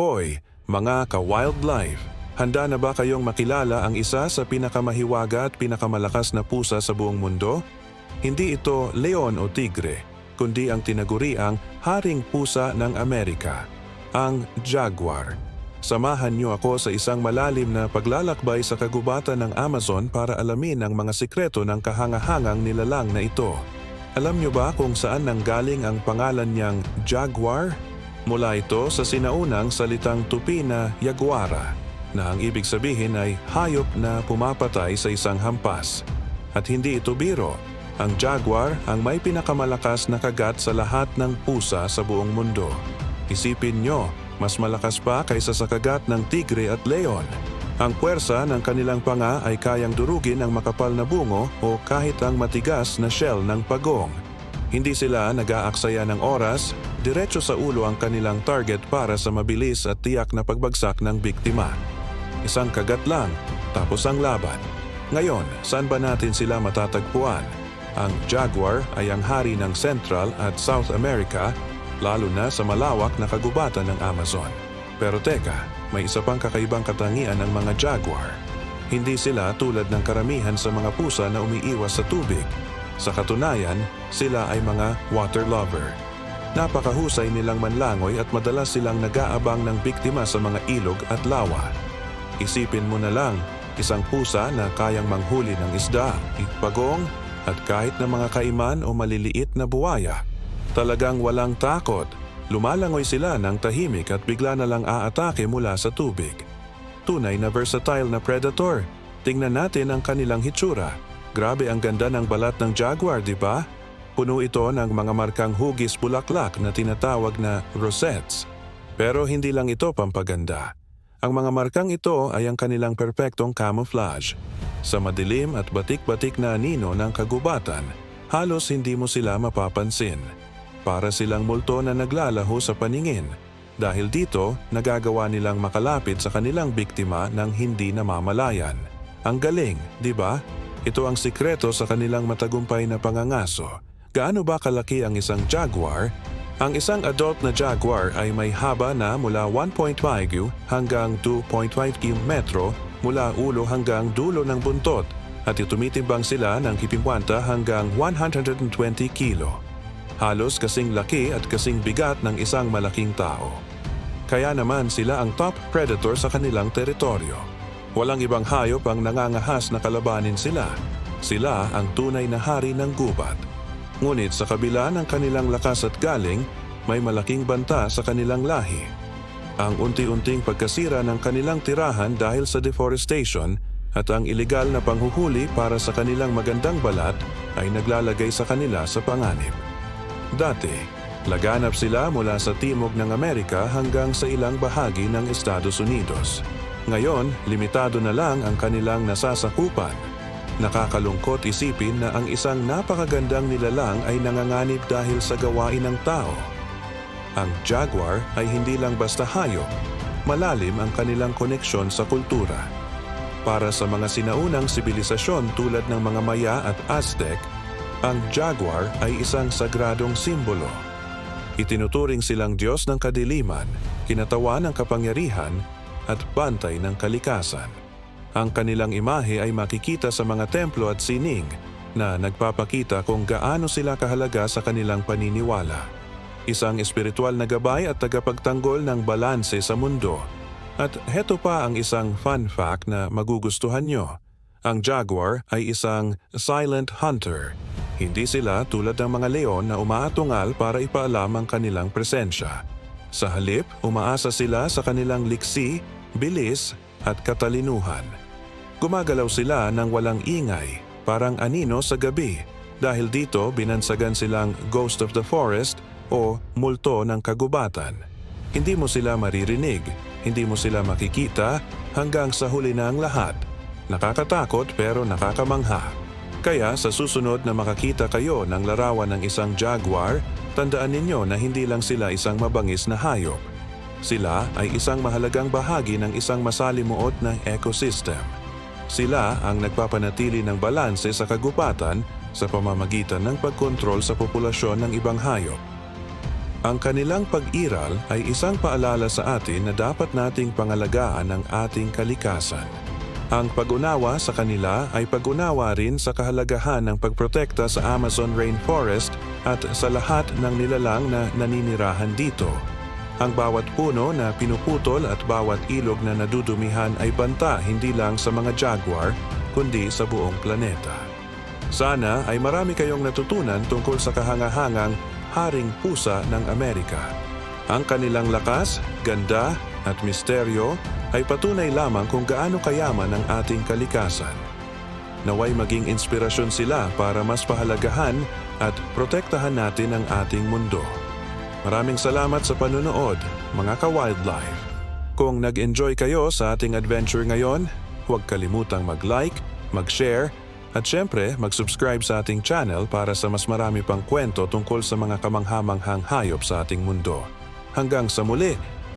Hoy, mga ka-wildlife! Handa na ba kayong makilala ang isa sa pinakamahiwaga at pinakamalakas na pusa sa buong mundo? Hindi ito leon o tigre, kundi ang tinaguriang haring pusa ng Amerika, ang jaguar. Samahan niyo ako sa isang malalim na paglalakbay sa kagubatan ng Amazon para alamin ang mga sikreto ng kahangahangang nilalang na ito. Alam niyo ba kung saan nanggaling ang pangalan niyang jaguar? Mula ito sa sinaunang salitang tupi na yaguara, na ang ibig sabihin ay hayop na pumapatay sa isang hampas. At hindi ito biro. Ang jaguar ang may pinakamalakas na kagat sa lahat ng pusa sa buong mundo. Isipin nyo, mas malakas pa kaysa sa kagat ng tigre at leon. Ang puwersa ng kanilang panga ay kayang durugin ang makapal na bungo o kahit ang matigas na shell ng pagong. Hindi sila nag-aaksaya ng oras, diretso sa ulo ang kanilang target para sa mabilis at tiyak na pagbagsak ng biktima. Isang kagat lang, tapos ang laban. Ngayon, saan ba natin sila matatagpuan? Ang jaguar ay ang hari ng Central at South America, lalo na sa malawak na kagubatan ng Amazon. Pero teka, may isa pang kakaibang katangian ng mga jaguar. Hindi sila tulad ng karamihan sa mga pusa na umiiwas sa tubig. Sa katunayan, sila ay mga water lover. Napakahusay nilang manlangoy at madalas silang nag-aabang ng biktima sa mga ilog at lawa. Isipin mo na lang, isang pusa na kayang manghuli ng isda, ipagong, at kahit na mga kaiman o maliliit na buwaya. Talagang walang takot. Lumalangoy sila ng tahimik at bigla na lang aatake mula sa tubig. Tunay na versatile na predator. Tingnan natin ang kanilang hitsura. Grabe ang ganda ng balat ng jaguar, di ba? Puno ito ng mga markang hugis bulaklak na tinatawag na rosettes. Pero hindi lang ito pampaganda. Ang mga markang ito ay ang kanilang perpektong camouflage. Sa madilim at batik-batik na anino ng kagubatan, halos hindi mo sila mapapansin. Para silang multo na naglalaho sa paningin. Dahil dito, nagagawa nilang makalapit sa kanilang biktima ng hindi namamalayan. Ang galing, di ba? Ito ang sikreto sa kanilang matagumpay na pangangaso. Gaano ba kalaki ang isang jaguar? Ang isang adult na jaguar ay may haba na mula 1.5 hanggang 2.5 metro mula ulo hanggang dulo ng buntot at itumitimbang sila ng kipimwanta hanggang 120 kilo. Halos kasing laki at kasing bigat ng isang malaking tao. Kaya naman sila ang top predator sa kanilang teritoryo. Walang ibang hayop ang nangangahas na kalabanin sila. Sila ang tunay na hari ng gubat. Ngunit sa kabila ng kanilang lakas at galing, may malaking banta sa kanilang lahi. Ang unti-unting pagkasira ng kanilang tirahan dahil sa deforestation at ang ilegal na panghuhuli para sa kanilang magandang balat ay naglalagay sa kanila sa panganib. Dati, laganap sila mula sa timog ng Amerika hanggang sa ilang bahagi ng Estados Unidos. Ngayon, limitado na lang ang kanilang nasasakupan. Nakakalungkot isipin na ang isang napakagandang nilalang ay nanganganib dahil sa gawain ng tao. Ang jaguar ay hindi lang basta hayop, malalim ang kanilang koneksyon sa kultura. Para sa mga sinaunang sibilisasyon tulad ng mga Maya at Aztec, ang jaguar ay isang sagradong simbolo. Itinuturing silang Diyos ng kadiliman, kinatawan ng kapangyarihan, at bantay ng kalikasan. Ang kanilang imahe ay makikita sa mga templo at sining na nagpapakita kung gaano sila kahalaga sa kanilang paniniwala. Isang espiritual na gabay at tagapagtanggol ng balanse sa mundo. At heto pa ang isang fun fact na magugustuhan nyo. Ang jaguar ay isang silent hunter. Hindi sila tulad ng mga leon na umaatungal para ipaalam ang kanilang presensya. Sa halip, umaasa sila sa kanilang liksi, bilis at katalinuhan. Gumagalaw sila ng walang ingay, parang anino sa gabi. Dahil dito, binansagan silang ghost of the forest o multo ng kagubatan. Hindi mo sila maririnig, hindi mo sila makikita hanggang sa huli na ang lahat. Nakakatakot pero nakakamangha. Kaya sa susunod na makakita kayo ng larawan ng isang jaguar, tandaan ninyo na hindi lang sila isang mabangis na hayop. Sila ay isang mahalagang bahagi ng isang masalimuot na ecosystem. Sila ang nagpapanatili ng balanse sa kagubatan sa pamamagitan ng pagkontrol sa populasyon ng ibang hayop. Ang kanilang pag-iral ay isang paalala sa atin na dapat nating pangalagaan ang ating kalikasan. Ang pag-unawa sa kanila ay pag-unawa rin sa kahalagahan ng pagprotekta sa Amazon rainforest at sa lahat ng nilalang na naninirahan dito. Ang bawat puno na pinuputol at bawat ilog na nadudumihan ay banta hindi lang sa mga jaguar, kundi sa buong planeta. Sana ay marami kayong natutunan tungkol sa kahangahangang Haring Pusa ng Amerika. Ang kanilang lakas, ganda at misteryo ay patunay lamang kung gaano kayaman ang ating kalikasan. Naway maging inspirasyon sila para mas pahalagahan at protektahan natin ang ating mundo. Maraming salamat sa panunood, mga ka-wildlife. Kung nag-enjoy kayo sa ating adventure ngayon, huwag kalimutang mag-like, mag-share, at syempre mag-subscribe sa ating channel para sa mas marami pang kwento tungkol sa mga kamanghamanghang hayop sa ating mundo. Hanggang sa muli,